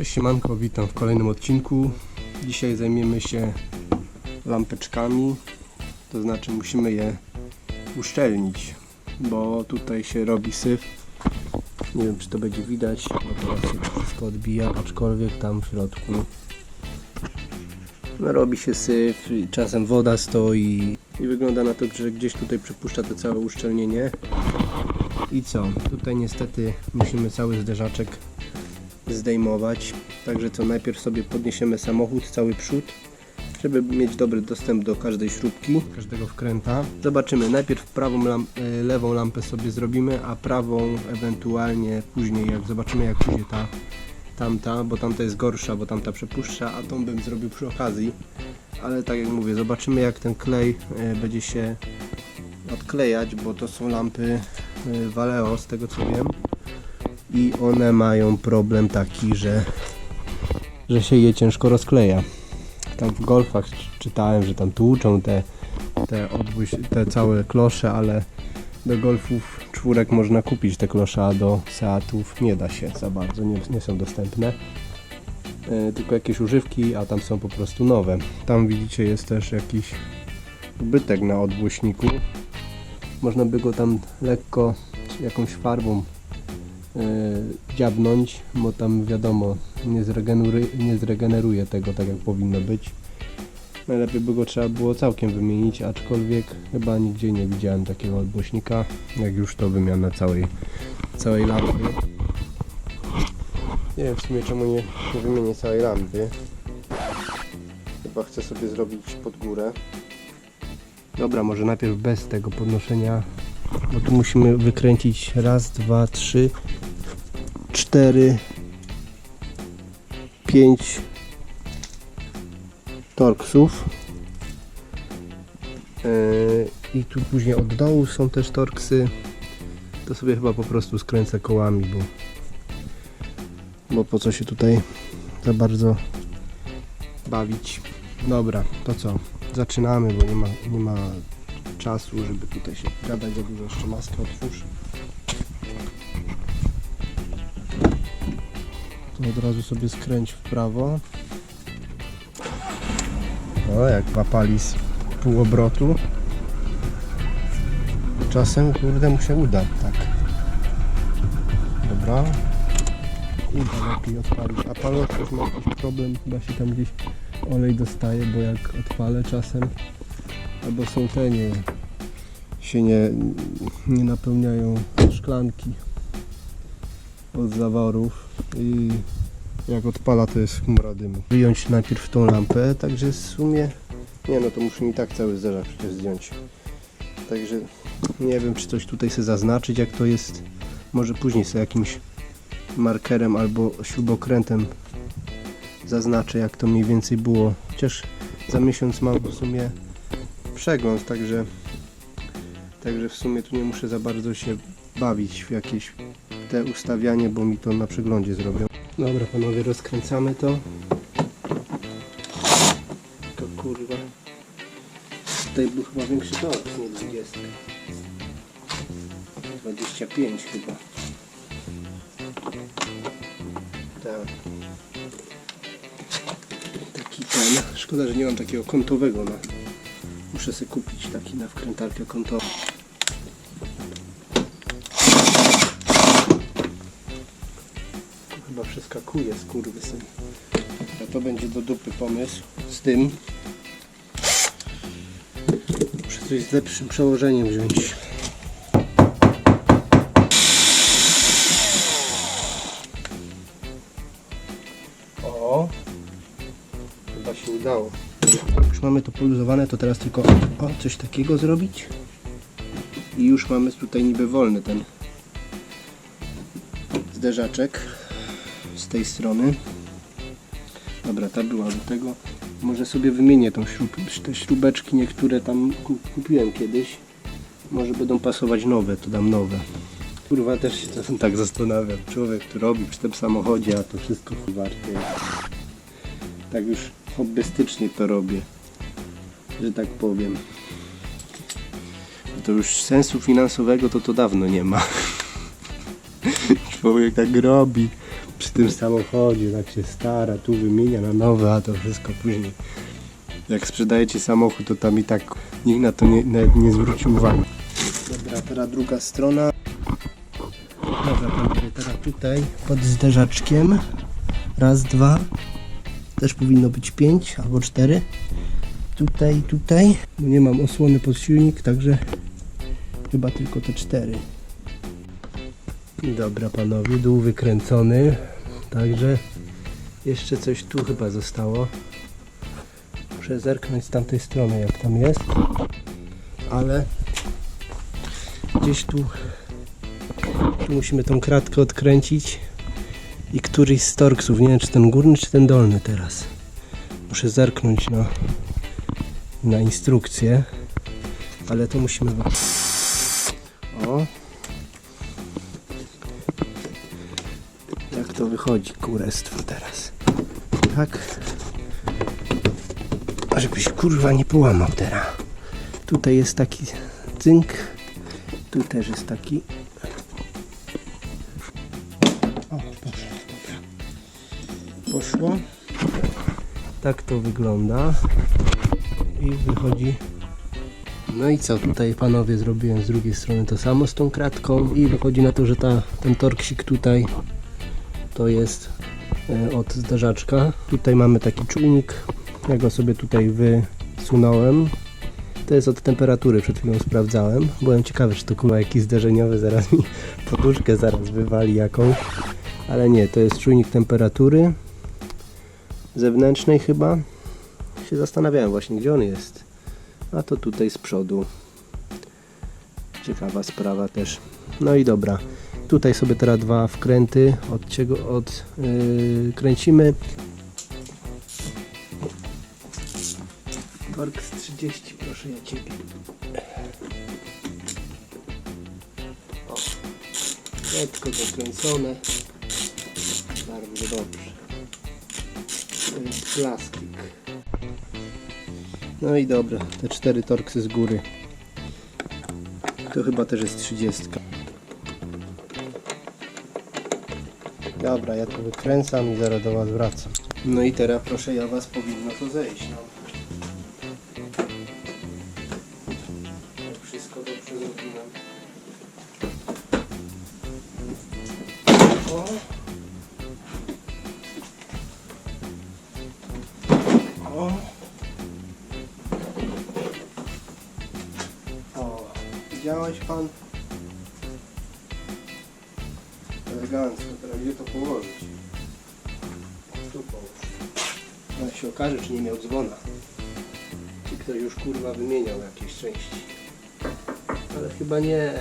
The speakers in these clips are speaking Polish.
Cześć siemanko, witam w kolejnym odcinku. Dzisiaj zajmiemy się lampeczkami, to znaczy musimy je uszczelnić, bo tutaj się robi syf. Nie wiem czy to będzie widać, bo teraz się wszystko odbija, aczkolwiek tam w środku no, robi się syf, czasem woda stoi i wygląda na to, że gdzieś tutaj przypuszcza to całe uszczelnienie. I co? Tutaj niestety musimy cały zderzaczek zdejmować. Także co najpierw sobie podniesiemy samochód, cały przód, żeby mieć dobry dostęp do każdej śrubki, każdego wkręta. Zobaczymy, najpierw prawą lamp e, lewą lampę sobie zrobimy, a prawą ewentualnie później, jak zobaczymy jak pójdzie ta tamta, bo tamta jest gorsza, bo tamta przepuszcza, a tą bym zrobił przy okazji. Ale tak jak mówię, zobaczymy jak ten klej e, będzie się odklejać, bo to są lampy e, Valeo z tego co wiem i one mają problem taki, że, że się je ciężko rozkleja. Tam w golfach czytałem, że tam tłuczą te, te, odbój, te całe klosze, ale do golfów czwórek można kupić te klosze, a do Seatów nie da się za bardzo, nie, nie są dostępne. E, tylko jakieś używki, a tam są po prostu nowe. Tam widzicie jest też jakiś bytek na odgłośniku. Można by go tam lekko jakąś farbą dziabnąć, bo tam wiadomo nie zregeneruje, nie zregeneruje tego tak jak powinno być. Najlepiej by go trzeba było całkiem wymienić, aczkolwiek chyba nigdzie nie widziałem takiego odgłośnika, jak już to wymiana całej, całej lampy. Nie wiem w sumie czemu nie, nie wymienię całej lampy. Chyba chcę sobie zrobić pod górę. Dobra, może najpierw bez tego podnoszenia, bo tu musimy wykręcić raz, dwa, trzy, cztery, pięć torksów. Yy, I tu później od dołu są też torksy. To sobie chyba po prostu skręcę kołami, bo, bo po co się tutaj za bardzo bawić. Dobra, to co? Zaczynamy, bo nie ma, nie ma czasu, żeby tutaj się gadać za dużo. Jeszcze maskę otwórz. Od razu sobie skręć w prawo. O, jak papali z pół obrotu. Czasem, kurde, mu się uda, tak. Dobra. Uda lepiej odpalić. A palot też ma jakiś problem, chyba się tam gdzieś olej dostaje, bo jak odpalę czasem, albo są te nie, się nie, nie napełniają szklanki od zaworów i jak odpala to jest chmura dymu. Wyjąć najpierw tą lampę, także w sumie nie no to muszę i tak cały zderzak przecież zdjąć. Także nie wiem czy coś tutaj sobie zaznaczyć jak to jest. Może później sobie jakimś markerem albo śrubokrętem zaznaczę jak to mniej więcej było. Chociaż za miesiąc mam w sumie przegląd, także także w sumie tu nie muszę za bardzo się bawić w jakieś te ustawianie, bo mi to na przeglądzie zrobią. Dobra panowie, rozkręcamy to. To kurwa. Tutaj był chyba większy tork, nie 20. 25 chyba. Tak. Taki ten. Szkoda, że nie mam takiego kątowego na. Muszę sobie kupić taki na wkrętarkę kątową. Przeskakuje skurwysyn. A to będzie do dupy pomysł z tym. Muszę coś z lepszym przełożeniem wziąć. O! Chyba się udało. Już mamy to poluzowane, to teraz tylko o, coś takiego zrobić. I już mamy tutaj niby wolny ten zderzaczek tej strony. Dobra, ta była do tego. Może sobie wymienię tą śrub, te śrubeczki, niektóre tam ku- kupiłem kiedyś. Może będą pasować nowe, to dam nowe. Kurwa, też się czasem tak zastanawiam. Człowiek tu robi przy tym samochodzie, a to wszystko warte. Tak już hobbystycznie to robię, że tak powiem. To już sensu finansowego to to dawno nie ma. Człowiek tak robi przy tym samochodzie, tak się stara, tu wymienia na nowe, a to wszystko później. Jak sprzedajecie samochód, to tam i tak nikt na to nie, nawet nie zwróci uwagi. Dobra, teraz druga strona. Dobra, panowie, teraz tutaj pod zderzaczkiem. Raz, dwa. Też powinno być pięć albo cztery. Tutaj, tutaj. Bo nie mam osłony pod silnik, także chyba tylko te cztery. Dobra panowie, dół wykręcony. Także jeszcze coś tu chyba zostało. Muszę zerknąć z tamtej strony jak tam jest. Ale gdzieś tu, tu musimy tą kratkę odkręcić i któryś z torksów, nie wiem czy ten górny czy ten dolny teraz. Muszę zerknąć na, na instrukcję, ale to musimy... to wychodzi kurestwo teraz. Tak. A żebyś kurwa nie połamał teraz. Tutaj jest taki cynk. Tu też jest taki. O, poszło, dobra. Poszło. Tak to wygląda. I wychodzi. No i co tutaj panowie zrobiłem z drugiej strony to samo z tą kratką i wychodzi na to, że ta, ten torksik tutaj to jest e, od zderzaczka. Tutaj mamy taki czujnik. Ja go sobie tutaj wysunąłem. To jest od temperatury, przed chwilą sprawdzałem. Byłem ciekawy, czy to kurwa jakiś zderzeniowy zaraz mi poduszkę zaraz wywali jakąś. Ale nie, to jest czujnik temperatury zewnętrznej chyba. Się zastanawiałem właśnie, gdzie on jest. A to tutaj z przodu. Ciekawa sprawa też. No i dobra. Tutaj sobie teraz dwa wkręty od czego od yy, kręcimy. Torx 30, proszę ja ciebie. Lekko dokręcone. Bardzo dobrze. To jest plastik. No i dobra, te cztery torksy z góry. To chyba też jest 30. Dobra, ja to wykręcam i zaraz do Was wracam. No i teraz proszę ja Was powinno to zejść. No. Zrobiłem. O. Pan? Elegancko, teraz gdzie to położyć? Tu połóż. Jak się okaże, czy nie miał dzwona. Czy ktoś już kurwa wymieniał jakieś części. Ale chyba nie.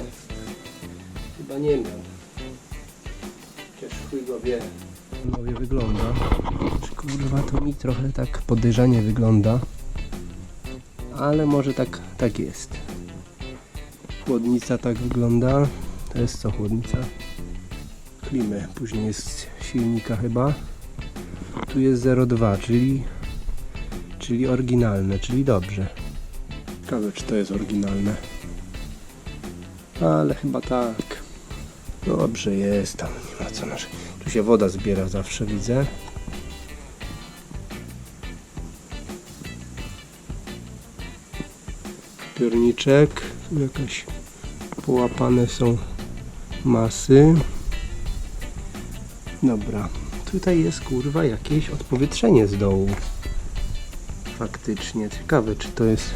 Chyba nie miał. Chociaż chuj go wie. Nowie wygląda. Czy kurwa to mi trochę tak podejrzanie wygląda. Ale może tak, tak jest. Chłodnica tak wygląda. To jest co chłodnica? Później jest silnika chyba. Tu jest 0,2, czyli czyli oryginalne, czyli dobrze. Ciekawe czy to jest oryginalne. Ale chyba tak. Dobrze jest, tam nie ma co nasz. Tu się woda zbiera zawsze widzę. Piorniczek, tu jakaś połapane są masy. Dobra, tutaj jest kurwa jakieś odpowietrzenie z dołu. Faktycznie, ciekawe czy to jest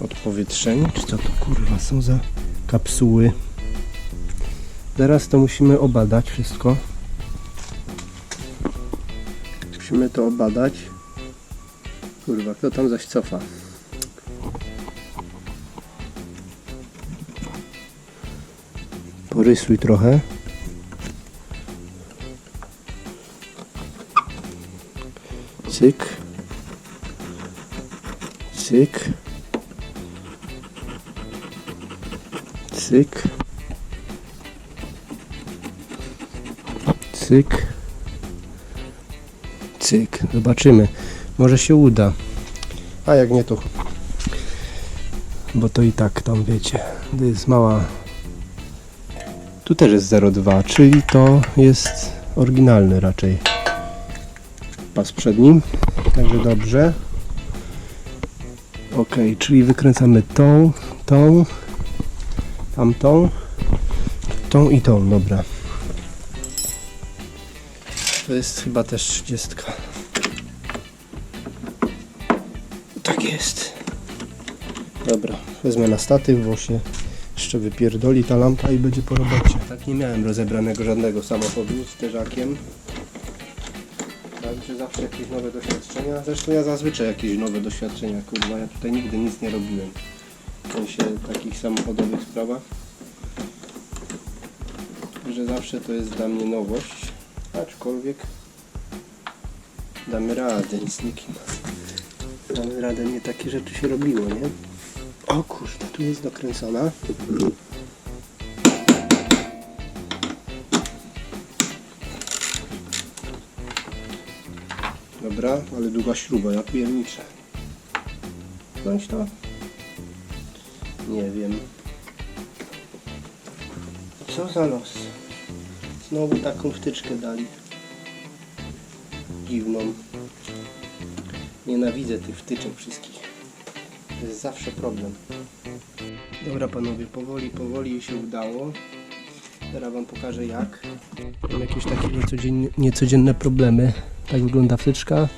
odpowietrzenie, czy co to kurwa są za kapsuły. Zaraz to musimy obadać wszystko. Musimy to obadać. Kurwa, kto tam zaś cofa? Porysuj trochę. Cyk. Cyk. Cyk. Cyk. Cyk. Zobaczymy. Może się uda. A jak nie to... Bo to i tak tam wiecie. To jest mała... Tu też jest 0,2, czyli to jest oryginalny raczej pas przedni, także dobrze. Ok, czyli wykręcamy tą, tą, tamtą, tą i tą, dobra. To jest chyba też 30. Tak jest. Dobra, wezmę na statyw, bo się jeszcze wypierdoli ta lampa i będzie po robocie. Tak nie miałem rozebranego żadnego samochodu z terzakiem. Także zawsze jakieś nowe doświadczenia. Zresztą ja zazwyczaj jakieś nowe doświadczenia, kurwa. Ja tutaj nigdy nic nie robiłem. W sensie takich samochodowych sprawach. Że zawsze to jest dla mnie nowość. Aczkolwiek damy radę, nic nikim. Damy radę, nie takie rzeczy się robiło, nie? O kurde, tu jest dokręcona. Dobra, ale długa śruba, ja pierniczę. Wziąć to? Nie wiem. Co za los? Znowu taką wtyczkę dali. Dziwną. Nienawidzę tych wtyczek wszystkich. To jest zawsze problem. Dobra panowie, powoli, powoli się udało. Teraz wam pokażę jak. Mam jakieś takie niecodzienne, niecodzienne problemy. Tak wygląda wtyczka.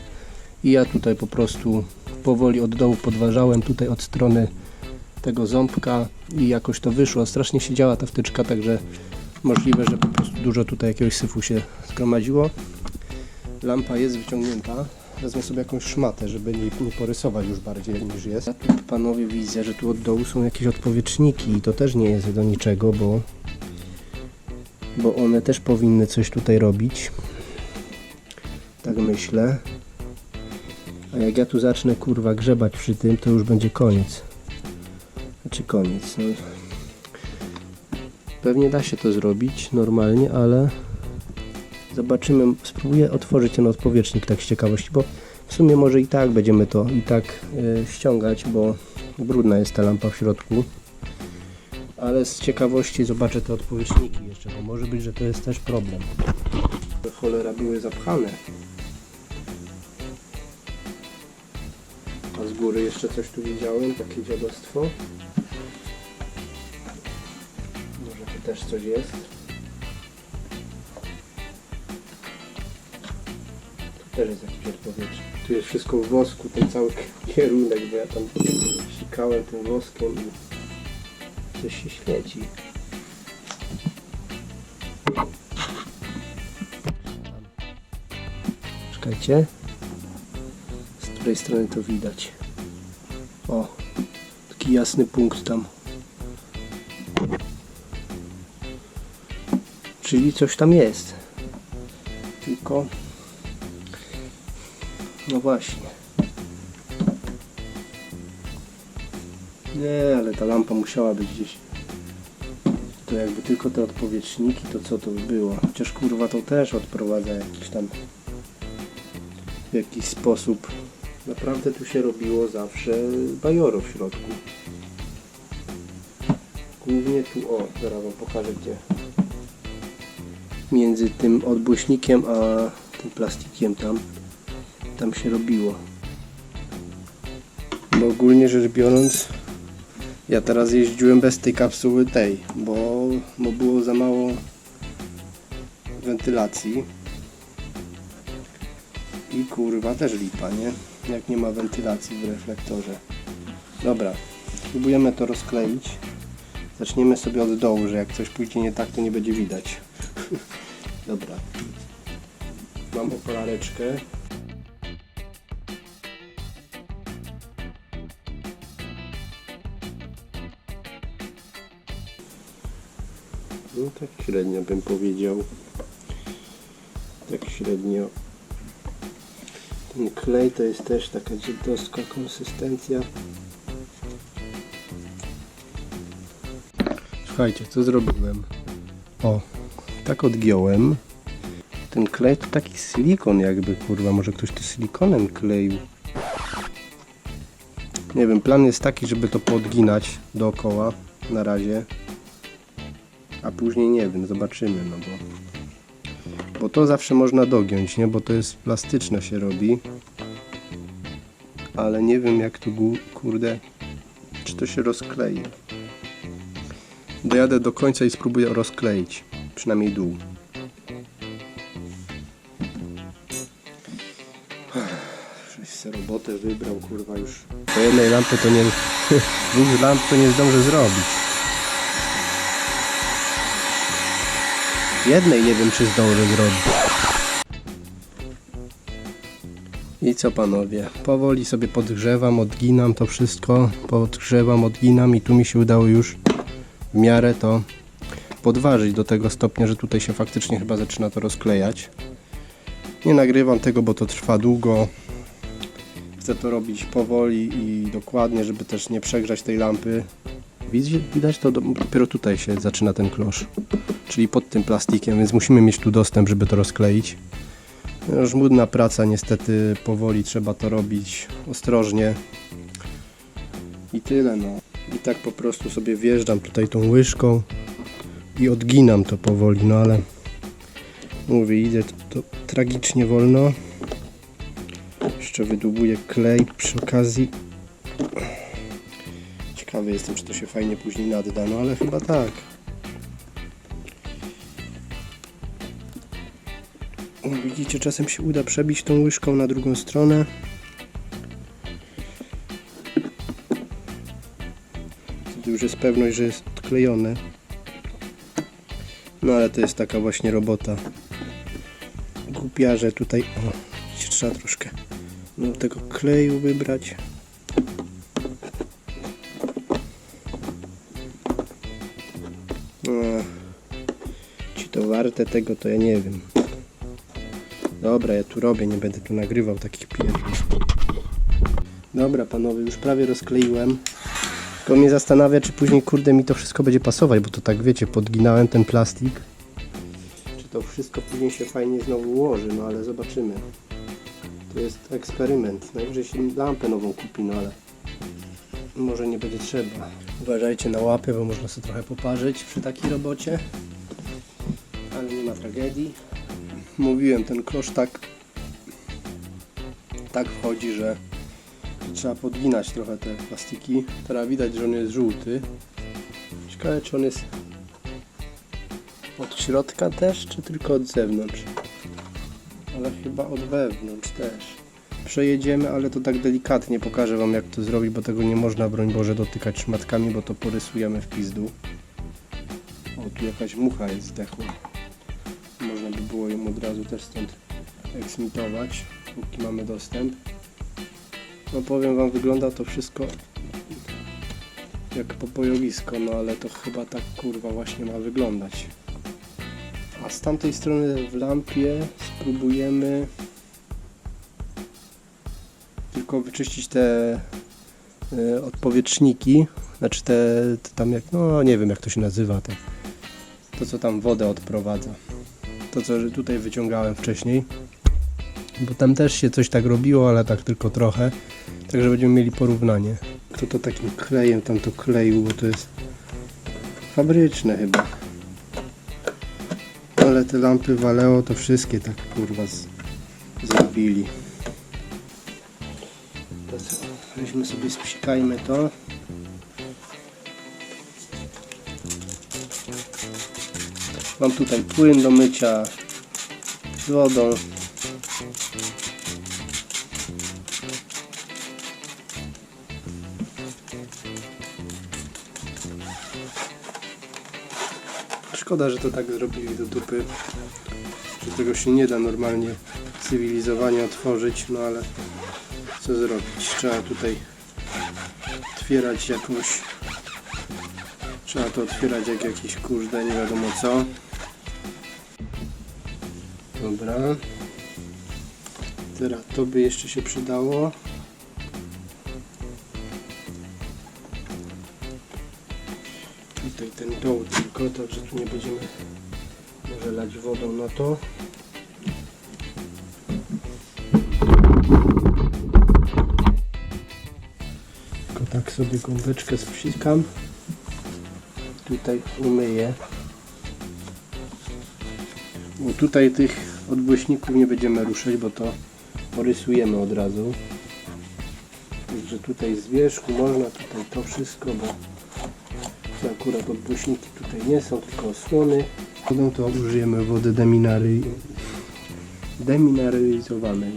I ja tutaj po prostu powoli od dołu podważałem tutaj od strony tego ząbka i jakoś to wyszło. Strasznie się działa ta wtyczka, także możliwe, że po prostu dużo tutaj jakiegoś syfu się zgromadziło. Lampa jest wyciągnięta. Wezmę sobie jakąś szmatę, żeby nie, nie porysować już bardziej niż jest. Ja tu, panowie widzę, że tu od dołu są jakieś odpowietrzniki i to też nie jest do niczego, bo, bo one też powinny coś tutaj robić. Tak myślę. A jak ja tu zacznę kurwa grzebać przy tym, to już będzie koniec. Znaczy koniec. No. Pewnie da się to zrobić normalnie, ale zobaczymy. Spróbuję otworzyć ten odpowietrznik tak z ciekawości, bo w sumie może i tak będziemy to i tak y, ściągać, bo brudna jest ta lampa w środku. Ale z ciekawości zobaczę te odpowietrzniki jeszcze, bo może być, że to jest też problem. Cholera były zapchane. Góry jeszcze coś tu widziałem, takie dziadostwo. Może tu też coś jest. Tu też jest jakiś odpowietrz. Tu jest wszystko w wosku, ten cały kierunek, bo ja tam sikałem tym woskiem i coś się świeci. Czekajcie. Z której strony to widać? O, taki jasny punkt tam. Czyli coś tam jest. Tylko. No właśnie. Nie, ale ta lampa musiała być gdzieś. To jakby tylko te odpowietrzniki, to co to by było? Chociaż kurwa to też odprowadza jakiś tam w jakiś sposób. Naprawdę tu się robiło zawsze bajoro w środku. Głównie tu, o, zaraz wam pokażę gdzie. Między tym odbłyśnikiem a tym plastikiem tam, tam się robiło. Bo ogólnie rzecz biorąc, ja teraz jeździłem bez tej kapsuły tej, bo, bo było za mało wentylacji. I kurwa też lipa, nie? Jak nie ma wentylacji w reflektorze. Dobra, spróbujemy to rozkleić. Zaczniemy sobie od dołu, że jak coś pójdzie nie tak, to nie będzie widać. Dobra. Mam okulareczkę. No tak średnio bym powiedział. Tak średnio. Klej to jest też taka dziedostka konsystencja. Słuchajcie, co zrobiłem? O, tak odgiąłem. Ten klej to taki silikon jakby, kurwa, może ktoś to silikonem kleił. Nie wiem, plan jest taki, żeby to poodginać dookoła na razie. A później nie wiem, zobaczymy, no bo Bo to zawsze można dogiąć, nie? Bo to jest plastyczne się robi. Ale nie wiem jak to gu- kurde, czy to się rozklei. Dojadę do końca i spróbuję rozkleić. Przynajmniej dół. Se robotę wybrał, kurwa już. Po jednej lampy to nie... dwóch lamp to nie zdążę zrobić. Jednej nie wiem czy zdążę zrobić. I co panowie? Powoli sobie podgrzewam, odginam to wszystko. Podgrzewam, odginam i tu mi się udało już w miarę to podważyć do tego stopnia, że tutaj się faktycznie chyba zaczyna to rozklejać. Nie nagrywam tego, bo to trwa długo. Chcę to robić powoli i dokładnie, żeby też nie przegrzać tej lampy. Widać to do, dopiero tutaj się zaczyna ten klosz, czyli pod tym plastikiem, więc musimy mieć tu dostęp, żeby to rozkleić. Żmudna praca, niestety powoli trzeba to robić ostrożnie. I tyle no. I tak po prostu sobie wjeżdżam tutaj tą łyżką i odginam to powoli, no ale mówię, idę to, to tragicznie wolno. Jeszcze wydłubuję klej przy okazji. Ciekawy jestem, czy to się fajnie później nadda, no ale chyba tak. Widzicie, czasem się uda przebić tą łyżką na drugą stronę. Wtedy już jest pewność, że jest odklejone. No ale to jest taka właśnie robota. Głupia, że tutaj o, trzeba troszkę no, tego kleju wybrać. Warte tego, to ja nie wiem. Dobra, ja tu robię, nie będę tu nagrywał takich pierdów. Dobra, panowie, już prawie rozkleiłem. Tylko mnie zastanawia, czy później, kurde, mi to wszystko będzie pasować, bo to tak, wiecie, podginałem ten plastik. Czy to wszystko później się fajnie znowu ułoży, no ale zobaczymy. To jest eksperyment. Najwyżej się lampę nową kupi, no ale może nie będzie trzeba. Uważajcie na łapy, bo można sobie trochę poparzyć przy takiej robocie. Ale nie ma tragedii. Mówiłem, ten klosz tak tak wchodzi, że trzeba podginać trochę te plastiki. Teraz widać, że on jest żółty. Ciekawe, czy on jest od środka też, czy tylko od zewnątrz. Ale chyba od wewnątrz też. Przejedziemy, ale to tak delikatnie pokażę Wam jak to zrobić, bo tego nie można, broń Boże, dotykać szmatkami, bo to porysujemy w pizdu. O, tu jakaś mucha jest zdechła. Było ją od razu też stąd eksmitować, póki mamy dostęp. No powiem Wam, wygląda to wszystko jak popojowisko, no ale to chyba tak kurwa właśnie ma wyglądać. A z tamtej strony w lampie spróbujemy tylko wyczyścić te y, odpowietrzniki, znaczy te, te tam jak, no nie wiem jak to się nazywa, te, to co tam wodę odprowadza. To co tutaj wyciągałem wcześniej, bo tam też się coś tak robiło, ale tak tylko trochę, także będziemy mieli porównanie. Kto to takim klejem tam to kleił, bo to jest fabryczne chyba. Ale te lampy Valeo to wszystkie tak kurwa z, zrobili. To weźmy sobie, spsikajmy to. Mam tutaj płyn do mycia z wodą. Szkoda, że to tak zrobili do dupy. Że tego się nie da normalnie cywilizowanie otworzyć, no ale co zrobić? Trzeba tutaj otwierać jakąś Trzeba to otwierać jak jakiś kurde, nie wiadomo co. Dobra. Teraz to by jeszcze się przydało. Tutaj ten doł tylko, także tu nie będziemy może lać wodą na to. Tylko tak sobie gąbeczkę spsikam tutaj umyję. Bo tutaj tych Od błyśników nie będziemy ruszać, bo to porysujemy od razu. Także tutaj z wierzchu można tutaj to wszystko, bo akurat odbłyśniki tutaj nie są, tylko osłony. Wodą to użyjemy wody deminary, deminaryzowanej.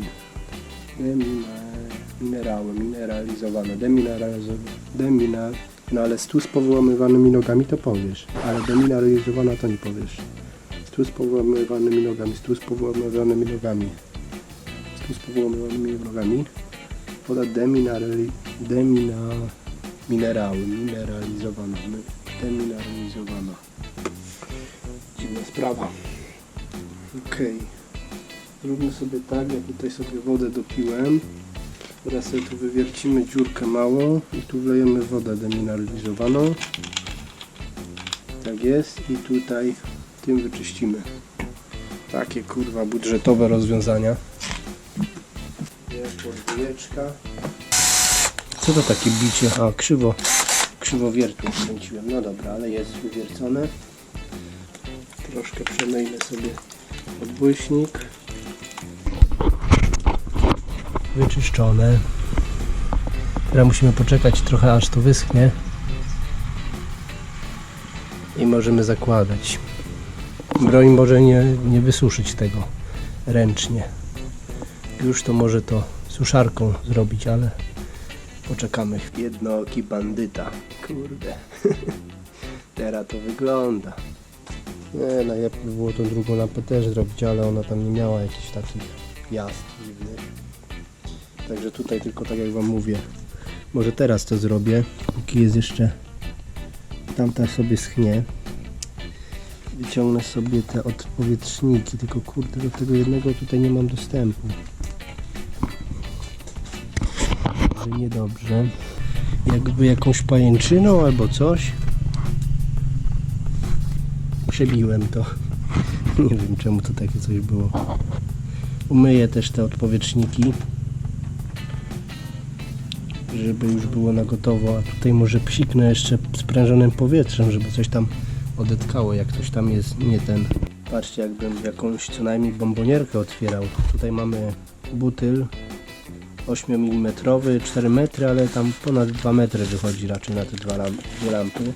Demina, minerały, mineralizowane, deminerazo, demina, no ale stu z powyłamywanymi nogami to powiesz, ale deminaryzowana to nie powiesz. Stu z powyłamywanymi nogami, stu z powyłamywanymi nogami, stu z powyłamywanymi nogami. Woda deminary, demina, minerały, mineralizowana, demineralizowana. Dziwna sprawa. Okej. Zróbmy sobie tak, ja tutaj sobie wodę dopiłem. Teraz sobie tu wywiercimy dziurkę małą i tu wlejemy wodę demineralizowaną. Tak jest i tutaj tym wyczyścimy. Takie kurwa budżetowe rozwiązania. Jest podwójeczka. Co to takie bicie? A, krzywo, krzywo wiertło kręciłem. No dobra, ale jest wywiercone. Troszkę przemyjmy sobie odbłyśnik. Wyczyszczone. Teraz musimy poczekać trochę aż to wyschnie. I możemy zakładać. Broń może nie, nie wysuszyć tego ręcznie. Już to może to suszarką zrobić, ale poczekamy. Jednooki bandyta. Kurde. Teraz to wygląda. Nie, najlepiej by było tą drugą lampę też zrobić, ale ona tam nie miała jakichś takich gwiazd dziwnych. Także tutaj tylko tak jak Wam mówię, może teraz to zrobię, póki jest jeszcze tamta sobie schnie. Wyciągnę sobie te odpowietrzniki, tylko kurde do tego jednego tutaj nie mam dostępu. Niedobrze. Jakby jakąś pajęczyną albo coś. Przebiłem to. Nie wiem czemu to takie coś było. Umyję też te odpowietrzniki. Żeby już było na gotowo. A tutaj może psiknę jeszcze sprężonym powietrzem, żeby coś tam odetkało, jak coś tam jest nie ten. Patrzcie, jakbym jakąś co najmniej bombonierkę otwierał. Tutaj mamy butyl 8 mm, 4 metry, ale tam ponad 2 metry wychodzi raczej na te dwa lampy.